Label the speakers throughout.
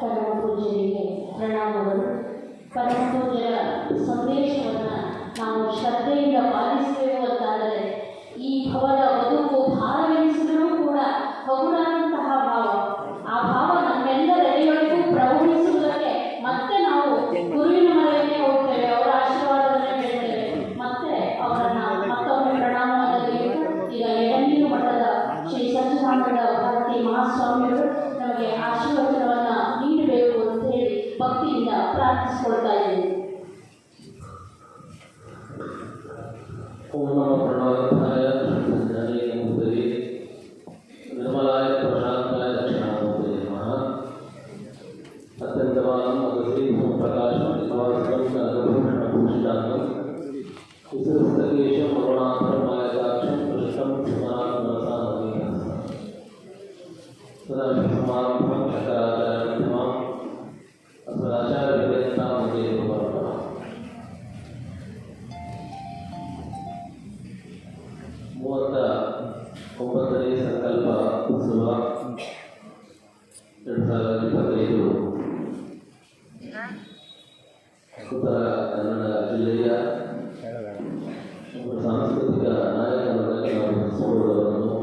Speaker 1: ಪರಮ ಪೂಜ್ಯರಿಗೆ ಪ್ರಣಾಮಗಳು ಪರಮ ಪೂಜ್ಯರ ಸಂದೇಶವನ್ನು ನಾವು ಶ್ರದ್ಧೆಯಿಂದ ಪಾಲಿಸಬೇಕು ಅಂತಾದರೆ ಈ ಭವದ ಬದುಕು ಭಾರವೆನಿಸಿದರೂ ಕೂಡ ಹಗುರಾದಂತಹ
Speaker 2: ವಿಶ್ವಾಸಂ ನಗಭೂಷಣ ಭೂಷಿತಾಂಗಂ ವಿಸೃಸ್ತಕೇಶಂ ಕರುಣಾಕರಂ ಮಾಯದಾಕ್ಷಂ ಕೃಷ್ಣಂ ಸುಮಾನಸಾಮಿ ಸದಾ ಸಮಾರಂಭಂ ಶಂಕರಾಚಾರ್ಯ ಮಧ್ಯಮಾಂ ಅಸ್ಮದಾಚಾರ್ಯ ವಿವೇಕಾನಂದ ಮುಂದೆ ಪರಪರ ಮೂವತ್ತ ಒಂಬತ್ತನೇ ಸಂಕಲ್ಪ ಉತ್ಸವ ಎರಡು ಸಾವಿರದ ಇಪ್ಪತ್ತೈದು ಸಾಂಸ್ಕೃತಿಕ ನಾಯಕರಾಗಿ ನಾವು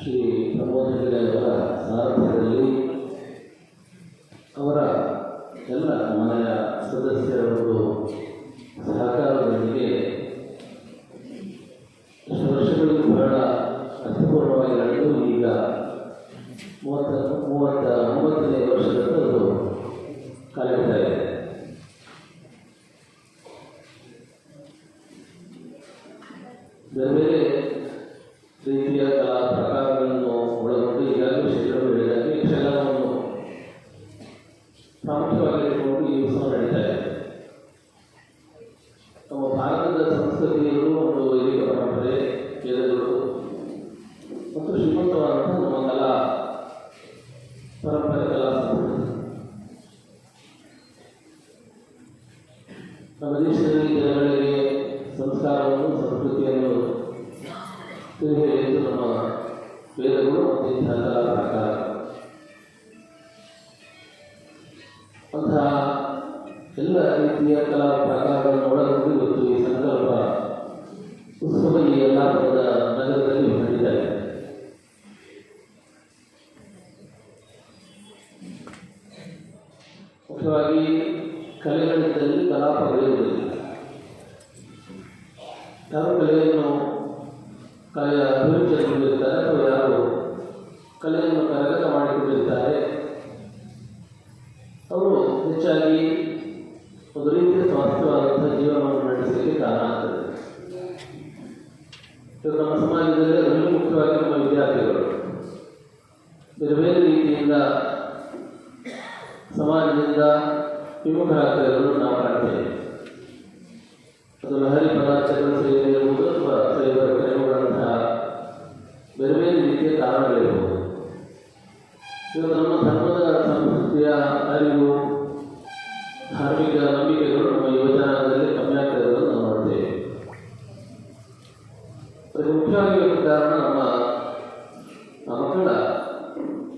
Speaker 2: ಶ್ರೀ ಪ್ರಮೋದ್ ಹೆಗಡೆಯವರ ಸಾರಥ್ಯದಲ್ಲಿ ಅವರ ಎಲ್ಲ ಮನೆಯ ಸದಸ್ಯರ ಒಂದು ಸಹಕಾರದೊಂದಿಗೆ ವರ್ಷಗಳಿಗೂ ಬಹಳ ಅರ್ಥಪೂರ್ಣವಾಗಿ ನಡೆದು ಈಗ ಮೂವತ್ತ ಮೂವತ್ತ ಒಂಬತ್ತನೇ ವರ್ಷದಲ್ಲೂ ಅದು ಕಾಲಿಡ್ತಾ ಇದೆ ಅಂತಹ ಎಲ್ಲ ರೀತಿಯ ಕಲಾ ಪ್ರಕಾರಗಳನ್ನು ಒಳಗೊಂಡು ಇವತ್ತು ಈ ಸಂಕಲ್ಪ ಉತ್ಸವ ಈ ಯಲ್ಲಾಪುರದ ನಗರದಲ್ಲಿ ನಡೀತಾ ಇದೆ ಮುಖ್ಯವಾಗಿ ಕಲೆಗಳಿದ್ದಲ್ಲಿ ಕಲಾಪಗಳಿರುವುದಿಲ್ಲ ಯಾರು ಕಲೆಯನ್ನು ಕಲೆಯ ಅಭಿರುಚಿಯಲ್ಲಿರುತ್ತಾರೆ ಅಥವಾ ಯಾರು ಕಲೆಯನ್ನು ಕರಗತ ಮಾಡಿಕೊಂಡಿದ್ದಾರೆ. ಅವರು ಹೆಚ್ಚಾಗಿ ಒಂದು ರೀತಿಯ ಸ್ವಾಸ್ಥ್ಯವಾದಂತಹ ಜೀವನವನ್ನು ನಡೆಸಲಿಕ್ಕೆ ಕಾರಣ ಆಗ್ತದೆ. ನಮ್ಮ ಸಮಾಜದಲ್ಲಿ ಅದರಲ್ಲೂ ಮುಖ್ಯವಾಗಿ ನಮ್ಮ ವಿದ್ಯಾರ್ಥಿಗಳು. ಬೇರೆ ಬೇರೆ ರೀತಿಯಿಂದ ಸಮಾಜದಿಂದ ವಿಮುಖರಾಗ್ತಾ ಇರೋದನ್ನು ನಾವು ಕಾಣ್ತೇವೆ ಅದು ಲಹರಿ ಪದಾರ್ಥಗಳ ಸೇವೆ ಇರಬಹುದು ಅಥವಾ ಸೈಬರ್ ಕ್ರೈಮ್ಗಳಂತಹ ಬೇರೆ ಬೇರೆ ರೀತಿಯ ಕಾರಣಗಳಿರಬಹುದು ಇವತ್ತು ನಮ್ಮ ಧರ್ಮದ ಸಂಸ್ಕೃತಿಯ ಅರಿವು, ಧಾರ್ಮಿಕ ನಂಬಿಕೆಗಳು ನಮ್ಮ ಯುವಜನಾಂಗದಲ್ಲಿ ಕಮ್ಮಿ ಆಗ್ತಿರೋದನ್ನು ನಾವು ನೋಡ್ತೇವೆ. ಅದಕ್ಕೆ ಮುಖ್ಯವಾಗಿ ಕಾರಣ ನಮ್ಮ ಮಕ್ಕಳ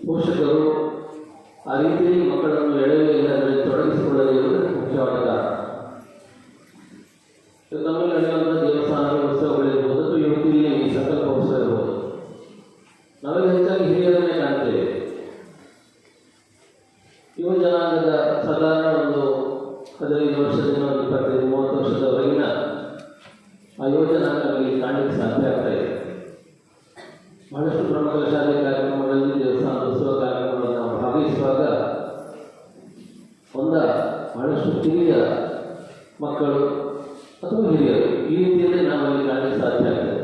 Speaker 2: ಪೋಷಕರು ಆ ರೀತಿ ಮಕ್ಕಳನ್ನು ಎಳೆಯಲು ಅದರಲ್ಲಿ ತೊಡಗಿಸಿಕೊಳ್ಳದೇ ಇರುವುದು ಮುಖ್ಯವಾದ ಕಾರಣ ಇವತ್ತು ನಮ್ಮಲ್ಲಿ ನಡೆಯುವಂಥ ದೇವಸ್ಥಾನಗಳ ಉತ್ಸವಗಳಿರ್ಬೋದು ಅಥವಾ ಇವತ್ತು ಇಲ್ಲಿ ಸಂಕಲ್ಪ ಉತ್ಸವ ಇರ್ಬೋದು ನಾವೆಲ್ಲ ಹೆಚ್ಚಾಗಿ ಹಿರಿಯರನ್ನೇ ಕಾಣ್ತೇವೆ ಯುವ ಜನಾಂಗದ ಸಾಧಾರಣ ಒಂದು ಹದಿನೈದು ವರ್ಷದಿಂದ ಒಂದು ಇಪ್ಪತ್ತೈದು ಮೂವತ್ತು ವರ್ಷದವರೆಗಿನ ಆ ಯೋಜನಾ ನಮಗೆ ಕಾಣಲಿಕ್ಕೆ ಸಾಧ್ಯ ಆಗ್ತಾ ಇದೆ ಬಹಳಷ್ಟು ಪ್ರಮುಖ ಶಾಲೆ ಕಾರ್ಯಕ್ರಮಗಳಲ್ಲಿ ದೇವಸ್ಥಾನದ ಉತ್ಸವ ಕಾರ್ಯಕ್ರಮಗಳಲ್ಲಿ ನಾವು ಭಾಗವಹಿಸುವಾಗ ಒಂದ ಬಹಳಷ್ಟು ಕಿರಿಯ ಮಕ್ಕಳು ಅಥವಾ ಹಿರಿಯರು ಈ ರೀತಿಯಲ್ಲಿ ನಾವು ಅಲ್ಲಿ ಕಾಣಲಿಕ್ಕೆ ಸಾಧ್ಯ ಆಗ್ತದೆ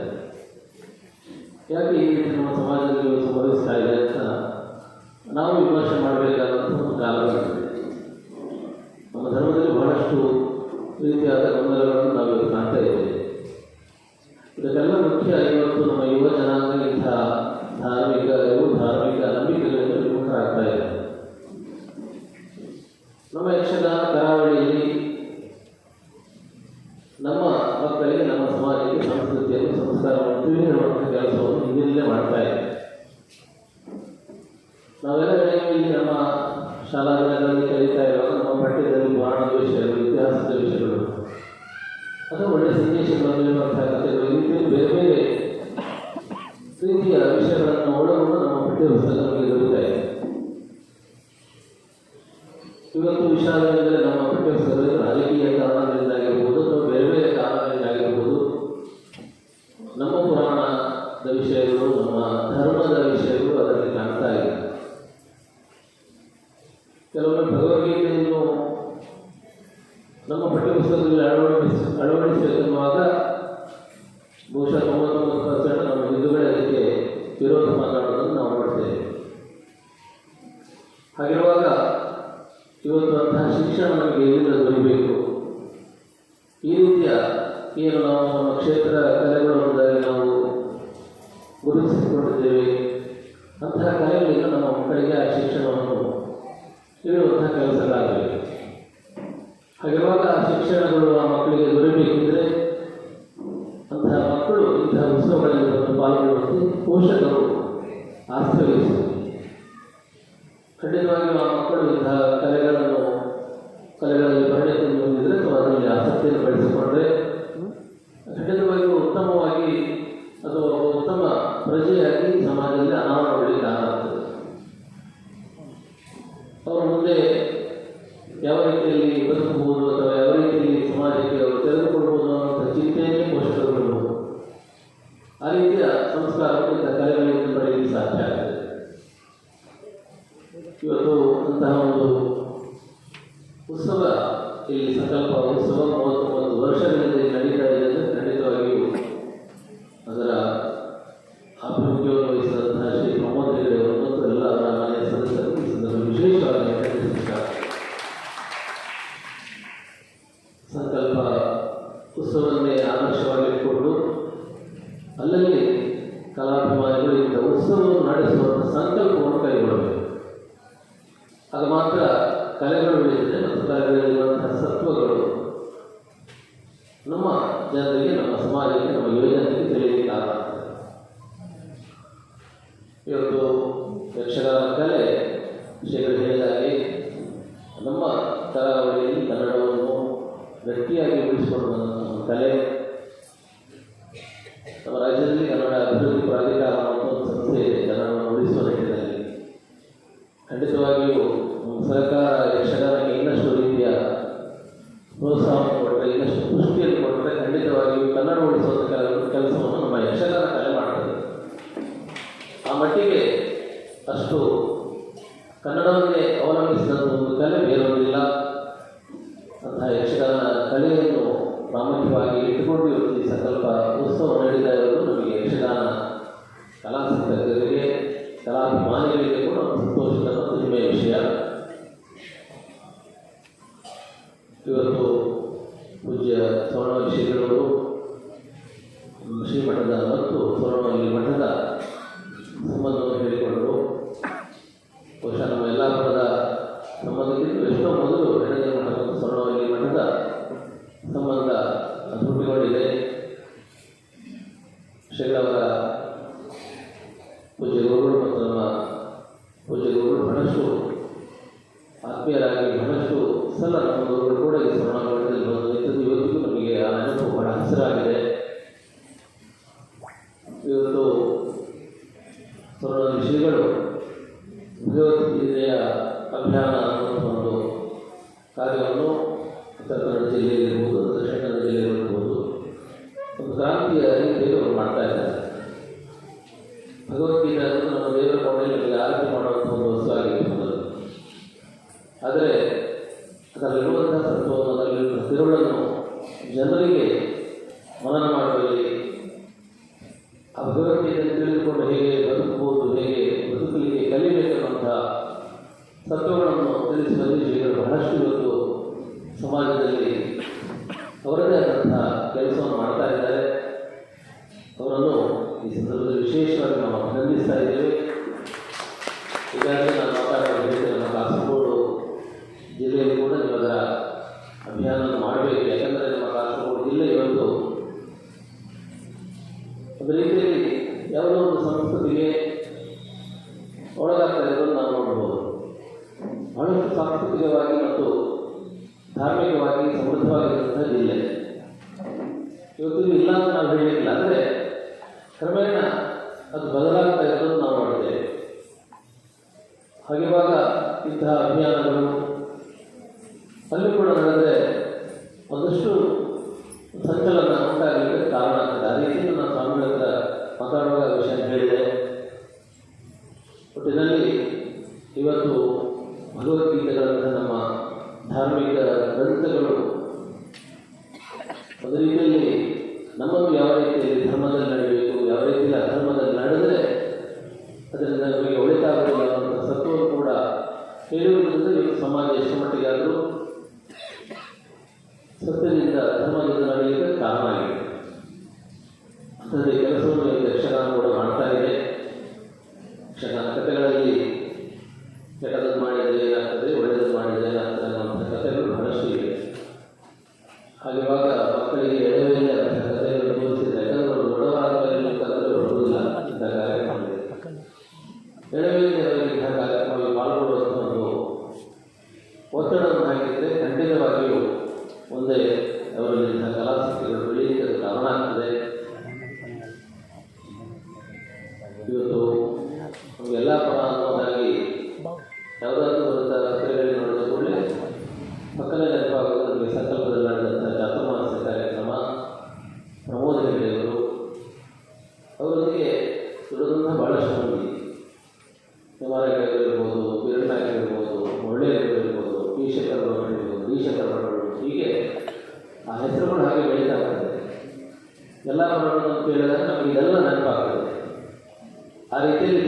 Speaker 2: ಯಾಕೆ ಈ ರೀತಿ ನಮ್ಮ ಸಮಾಜದಲ್ಲಿ ಸಂಭವಿಸ್ತಾ ಇದೆ ಅಂತ ನಾವು ವಿಮರ್ಶೆ ಮಾಡಬೇಕಾದಂಥ ಒಂದು ಕಾಲ ಬರ್ತದೆ ನಮ್ಮ ಧರ್ಮದಲ್ಲಿ ಬಹಳಷ್ಟು ರೀತಿಯಾದ ಗೊಂದಲಗಳನ್ನು ನಾವು ಇವತ್ತು ಕಾಣ್ತಾ ಇದ್ದೇವೆ ಇದಕ್ಕೆಲ್ಲ ಮುಖ್ಯ ಇವತ್ತು ನಮ್ಮ ಯುವ ಜನಾಂಗ ಇಂಥ ಧಾರ್ಮಿಕ ಇವು ಧಾರ್ಮಿಕ ನಂಬಿಕೆಗಳಿಂದ ವಿಮುಖರಾಗ್ತಾ ಇದೆ ನಮ್ಮ ಯಕ್ಷಗಾನ ಕರಾವಳಿಯಲ್ಲಿ ನಮ್ಮ ಮಕ್ಕಳಿಗೆ ನಮ್ಮ ಸಮಾಜಕ್ಕೆ ಸಂಸ್ಕೃತಿಯನ್ನು ಸಂಸ್ಕಾರವನ್ನು ತಿಳಿಯುವಂಥ ಕೆಲಸವನ್ನು ಹಿಂದಿನಲ್ಲೇ ನಾವೆಲ್ಲ ನಮ್ಮ ಶಾಲಾ ದಿನಗಳಲ್ಲಿ ಕಲಿತಾ ಇರೋ ನಮ್ಮ ಪಠ್ಯದಲ್ಲಿ ಪುರಾಣದ ವಿಷಯಗಳು, ಇತಿಹಾಸದ ವಿಷಯಗಳು. ಅಥವಾ ಒಳ್ಳೆಯ ಸಂದೇಶಗಳನ್ನು ನೀಡುವಂತಹ ಕಥೆಗಳು. ಈ ರೀತಿ ಬೇರೆ ಬೇರೆ ರೀತಿಯ ವಿಷಯಗಳನ್ನು ಒಳಗೊಂಡು ನಮ್ಮ ಪಠ್ಯ ಪುಸ್ತಕಗಳಲ್ಲಿ ದೊರೀತಾ ಇದೆ. ಇವತ್ತು ವಿಷಯವೆಂದರೆ ನಮ್ಮ ಪಠ್ಯ ಪುಸ್ತಕದಲ್ಲಿ ರಾಜಕೀಯ ಕಾರಣಗಳಿಂದಾಗಿರ್ಬೋದು ಇವತ್ತು ಅಂತಹ ಶಿಕ್ಷಣ ನಮಗೆ ಎಲ್ಲಿಂದ ದೊರೀಬೇಕು? ಈ ರೀತಿಯ ಏನು ನಾವು ನಮ್ಮ ಕ್ಷೇತ್ರ ಕಲೆಗಳು ಅನ್ನೋದಾಗಿ ನಾವು ಗುರುತಿಸಿಕೊಂಡಿದ್ದೇವೆ. ಅಂತಹ ಕಲೆಗಳಿಂದ ನಮ್ಮ ಮಕ್ಕಳಿಗೆ ಆ ಶಿಕ್ಷಣವನ್ನು ನೀಡುವಂತಹ ಕೆಲಸಗಳಾಗಬೇಕು ಹಾಗಿರುವಾಗ ಆ ಶಿಕ್ಷಣಗಳು ಆ ಮಕ್ಕಳಿಗೆ ದೊರೆಯಬೇಕಿದ್ರೆ ಅಂತಹ ಮಕ್ಕಳು ಇಂತಹ ಉತ್ಸವಗಳಲ್ಲಿ ಪಾಲ್ಗೊಳ್ಳುವಂತೆ ಪೋಷಕರು ಆಸ್ತಿ ವಹಿಸಬೇಕು ಸಮಾಜಕ್ಕೆ ಅವರು ತೆರೆದುಕೊಳ್ಬೋದು ಅನ್ನುವಂಥ ಚಿಂತೆಯನ್ನೇ ಪೋಷಕರು ಬಿಡಬಹುದು ಆ ರೀತಿಯ ಸಂಸ್ಕಾರವನ್ನು ಇಂಥ ಕಲೆಗಳಿಂದ ಪಡೆಯಲು ಸಾಧ್ಯ ಆಗ್ತದೆ ಇವತ್ತು ಅಂತಹ ಒಂದು ಉತ್ಸವ, ಇಲ್ಲಿ ಸಂಕಲ್ಪ, ಉತ್ಸವ ಮೂವತ್ತೊಂಬತ್ತು ವರ್ಷಗಳಿಂದ ಇಲ್ಲಿ ನಡೀತಾ ಇದೆ ಅಂದರೆ ಖಂಡಿತವಾಗಿಯೂ ಅದರ ಆಭಿಮುಖ್ಯವನ್ನು ವಹಿಸಿದಂತಹ ಶ್ರೀ ಪ್ರಮೋದ್ ಹೆಗಡೆ ಅವರು ಮತ್ತು ಎಲ್ಲ ಅವರ ಮನೆಯ ಸದಸ್ಯರು ಈ ಸಂದರ್ಭ ವಿಶೇಷವಾಗಿ ಅಭಿನಂದಿಸುತ್ತಾರೆ ಸಂಕಲ್ಪ ಉತ್ಸವವನ್ನೇ ಆದರ್ಶವಾಗಿಟ್ಟುಕೊಂಡು ಅಲ್ಲಲ್ಲಿ ಕಲಾಭಿಮಾನಿಗಳು ಇಂಥ ಉತ್ಸವವನ್ನು ನಡೆಸುವಂಥ ಸಂಕಲ್ಪವನ್ನು ಕೈಗೊಳ್ಳಬೇಕು ಆಗ ಮಾತ್ರ ಕಲೆಗಳು ಬೆಳೆಯುತ್ತದೆ ಮತ್ತು ಕಲೆಗಳಲ್ಲಿರುವಂತಹ ಸತ್ವಗಳು ನಮ್ಮ ಜನರಿಗೆ ನಮ್ಮ ಸಮಾಜಕ್ಕೆ ನಮ್ಮ ಯುವಜನರಿಗೆ ತಿಳಿಯಲಿಕ್ಕೆ ಕಾರಣ ಆಗ್ತದೆ ಇವತ್ತು ಯಕ್ಷಗಾನ ಕಲೆ ವಿಷಯಗಳು ಹೇಳಿದಾಗೆ ನಮ್ಮ ಕರಾವಳಿಯಲ್ಲಿ ಕನ್ನಡವನ್ನು ಗಟ್ಟಿಯಾಗಿ ಉಳಿಸಿಕೊಳ್ಳುವಂಥ ನಮ್ಮ ಕಲೆ. ನಮ್ಮ ರಾಜ್ಯದಲ್ಲಿ ಕನ್ನಡ ಅಭಿವೃದ್ಧಿ ಪ್ರಾಧಿಕಾರ ಒಂದು ಸಂಸ್ಥೆ ಇದೆ, ಕನ್ನಡವನ್ನು ಉಳಿಸುವ ನಿಟ್ಟಿನಲ್ಲಿ. ಖಂಡಿತವಾಗಿಯೂ ಸರ್ಕಾರ ಯಕ್ಷಗಾನಕ್ಕೆ ಇನ್ನಷ್ಟು ರೀತಿಯ ಪ್ರೋತ್ಸಾಹವನ್ನು ಕೊಟ್ಟರೆ, ಇನ್ನಷ್ಟು ಪುಷ್ಟಿಯನ್ನು ಕೊಟ್ಟರೆ ಖಂಡಿತವಾಗಿಯೂ ಕನ್ನಡ ಉಳಿಸುವಂಥ ಕೆಲ ಕೆಲಸವನ್ನು ನಮ್ಮ ಯಕ್ಷಗಾನ ಕಲೆ ಮಾಡ್ತದೆ ಆ ಮಟ್ಟಿಗೆ ಅಷ್ಟು ಕನ್ನಡವನ್ನೇ ಅವಲಂಬಿಸಿದಂಥ ಒಂದು ಕಲೆ ಬೇರೊಂದಿಲ್ಲ ಅಂತಹ ಯಕ್ಷಗಾನ ಕಲೆಯನ್ನು ಪ್ರಾಮುಖ್ಯವಾಗಿ ಇಟ್ಟುಕೊಂಡು ಇವತ್ತು ಈ ಸಂಕಲ್ಪ ಉತ್ಸವ ನಡೀತಾ ಇರೋದು ನಮಗೆ ಯಕ್ಷಗಾನ ಕಲಾಸಕ್ತರಿಗೆ ಕಲಾಭಿಮಾನಿಗಳಿಗೆ ಕೂಡ ಒಂದು ಸಂತೋಷದ ಮತ್ತು ಹೆಮ್ಮೆಯ ವಿಷಯ ಇವತ್ತು ಪೂಜ್ಯ ಸ್ವರ್ಣವಲ್ಲಿ ಶ್ರೀಗಳವರು ಶ್ರೀಮಠದ ಮತ್ತು ಸ್ವರ್ಣವಲ್ಲಿ ಮಠದ ಸಂಬಂಧವನ್ನು ಹೇಳಿಕೊಂಡರು ಬಹುಶಃ ನಮ್ಮ ಯಲ್ಲಾಪುರದ ಸಂಬಂಧಕ್ಕಿಂತ ಎಷ್ಟೋ ಮೊದಲು ಎಣ್ಣೆ ಮಠ ಮತ್ತು ಸ್ವರ್ಣವಲ್ಲಿ ಮಠದ ಸಂಬಂಧ ಹುಟ್ಟಿಕೊಂಡಿದೆ ಶ್ರೀಗಳವರ ಪೂಜ್ಯ ಗುರುಗಳು ಮತ್ತು ನಮ್ಮ ಪೂಜ್ಯ ಗುರುಗಳು ಬಹಳಷ್ಟು ಆತ್ಮೀಯರಾಗಿ ಬಹಳಷ್ಟು ಸಲ ನಮ್ಮ ಗುರುಗಳು ಕೂಡ ಈ ಬಂದು ನಿಂತದ್ದು. ಇವತ್ತಿಗೂ ನಮಗೆ ಆ ನೆನಪು ಬಹಳ ಹಸಿರಾಗಿದೆ. ಇವತ್ತು ಸ್ವರ್ಣ ವಿಷಯಗಳು ಭಗವದ್ಗೀತೆಯ ಅಭಿಯಾನ ಅನ್ನುವಂಥ ಒಂದು ಕಾರ್ಯವನ್ನು ಉತ್ತರ ಕನ್ನಡ ಜಿಲ್ಲೆಯಲ್ಲಿರ್ಬೋದು ದಕ್ಷಿಣ ಕನ್ನಡ ಜಿಲ್ಲೆಯಲ್ಲಿರ್ಬೋದು ಒಂದು ಕ್ರಾಂತಿಯ ರೀತಿಯಲ್ಲಿ ತತ್ವಗಳನ್ನು ತಿಳಿಸುವಲ್ಲಿ ಶ್ರೀಗಳು ಬಹಳಷ್ಟು ಇವತ್ತು ಸಮಾಜದಲ್ಲಿ ಅವರದೇ ಆದಂತಹ ಕೆಲಸವನ್ನು ಮಾಡ್ತಾ ಇದ್ದಾರೆ. ಅವರನ್ನು ಈ ಸಂದರ್ಭದಲ್ಲಿ ವಿಶೇಷವಾಗಿ ನಾವು ಅಭಿನಂದಿಸ್ತಾ ಇದ್ದೇವೆ. ಈಗಾಗಲೇ ನಾನು ಮಾತಾಡೋದು ನಮ್ಮ ಕಾಸರಗೋಡು ಜಿಲ್ಲೆಯಲ್ಲಿ ಕೂಡ ಇವಾಗ ಅಭಿಯಾನ ಮಾಡಬೇಕು. ಯಾಕಂದರೆ ನಮ್ಮ ಕಾಸರಗೋಡು ಜಿಲ್ಲೆ ಇವತ್ತು ಒಂದು ರೀತಿಯಲ್ಲಿ ಯಾವುದೋ ಒಂದು ಸಂಸ್ಕೃತಿಗೆ ಒಳಗಾಗ್ತಾ ಇರೋದನ್ನು ನಾವು ನೋಡ್ಬೋದು. ಬಹಳಷ್ಟು ಸಾಂಸ್ಕೃತಿಕವಾಗಿ ಮತ್ತು ಧಾರ್ಮಿಕವಾಗಿ ಸಮೃದ್ಧವಾಗಿರುವಂಥ ಜಿಲ್ಲೆ. ಇವತ್ತು ಇಲ್ಲ ಅಂತ ನಾವು ಹೇಳಲಿಲ್ಲ ಅಂದರೆ ಕ್ರಮೇಣ ಅದು ಬದಲಾಗ್ತಾ ಇರೋದನ್ನು ನಾವು ನೋಡಿದ್ದೇವೆ. ಹಾಗಿರುವಾಗ ಇಂತಹ ಅಭಿಯಾನಗಳು ಅಲ್ಲಿ ಕೂಡ ನಡೆದರೆ ಒಂದಷ್ಟು ಸಂಚಲನ ಉಂಟಾಗಲಿಕ್ಕೆ ಕಾರಣ ಆಗ್ತದೆ. ಆ ರೀತಿಯಲ್ಲಿ ನಾನು ನಮಗೆ ಒಳಿತಾಗಲಿಲ್ಲ ಅನ್ನೋಂಥ ಸತ್ವವನ್ನು ಕೂಡ ಹೇಳುವುದರಿಂದ ಇವತ್ತು ಸಮಾಜ ಎಷ್ಟು ಮಟ್ಟಿಗಾದರೂ ಸತ್ಯದಿಂದ ಧರ್ಮದಿಂದ ನಡೆಯಲಿಕ್ಕೆ ಕಾರಣ ಆಗಿದೆ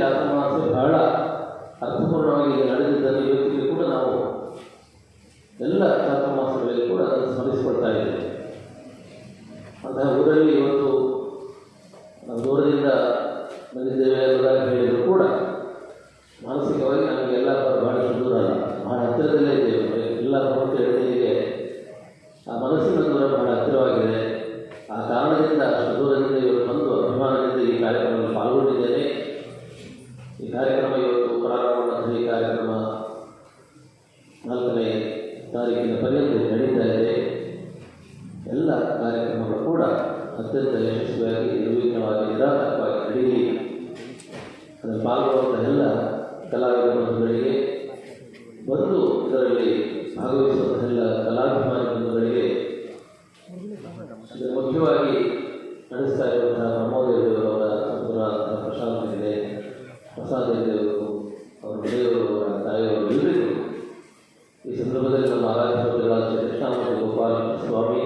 Speaker 2: ಚಾತುರ್ಮಾಸ ಬಹಳ ಅರ್ಥಪೂರ್ಣವಾಗಿ ನಡೆದಿದ್ದನ್ನು ಇವತ್ತಿಗೆ ಕೂಡ ನಾವು ಎಲ್ಲ ಚಾತುರ್ಮಾಸಗಳಲ್ಲಿ ಕೂಡ ಅದನ್ನು ಸ್ಮರಿಸಿಕೊಳ್ತಾ ಇದ್ದೇವೆ. ಅಂತಹ ಊರಲ್ಲಿ ಇವತ್ತು ಬಂದು ಭಾಗವಹಿಸುವಂತಹ ಕಲಾಭಿಮಾನಿ ಬಂಧುಗಳಿಗೆ ಮುಖ್ಯವಾಗಿ ನಡೆಸ್ತಾ ಇರುವಂತಹ ಪ್ರಮೋದೇವರವರ ಸಂತರಾದ ಪ್ರಶಾಂತ್ ಇದೆ ಪ್ರಸಾದ್ ದೇವರು ಅವರ ದೇವರು ಅವರ ತಾಯಿಯವರು ಎಲ್ಲರಿಗೂ ಈ ಸಂದರ್ಭದಲ್ಲಿ ನಮ್ಮ ಕೃಷ್ಣಾಮೂರ್ತಿ ಗೋಪಾಲ ಸ್ವಾಮಿ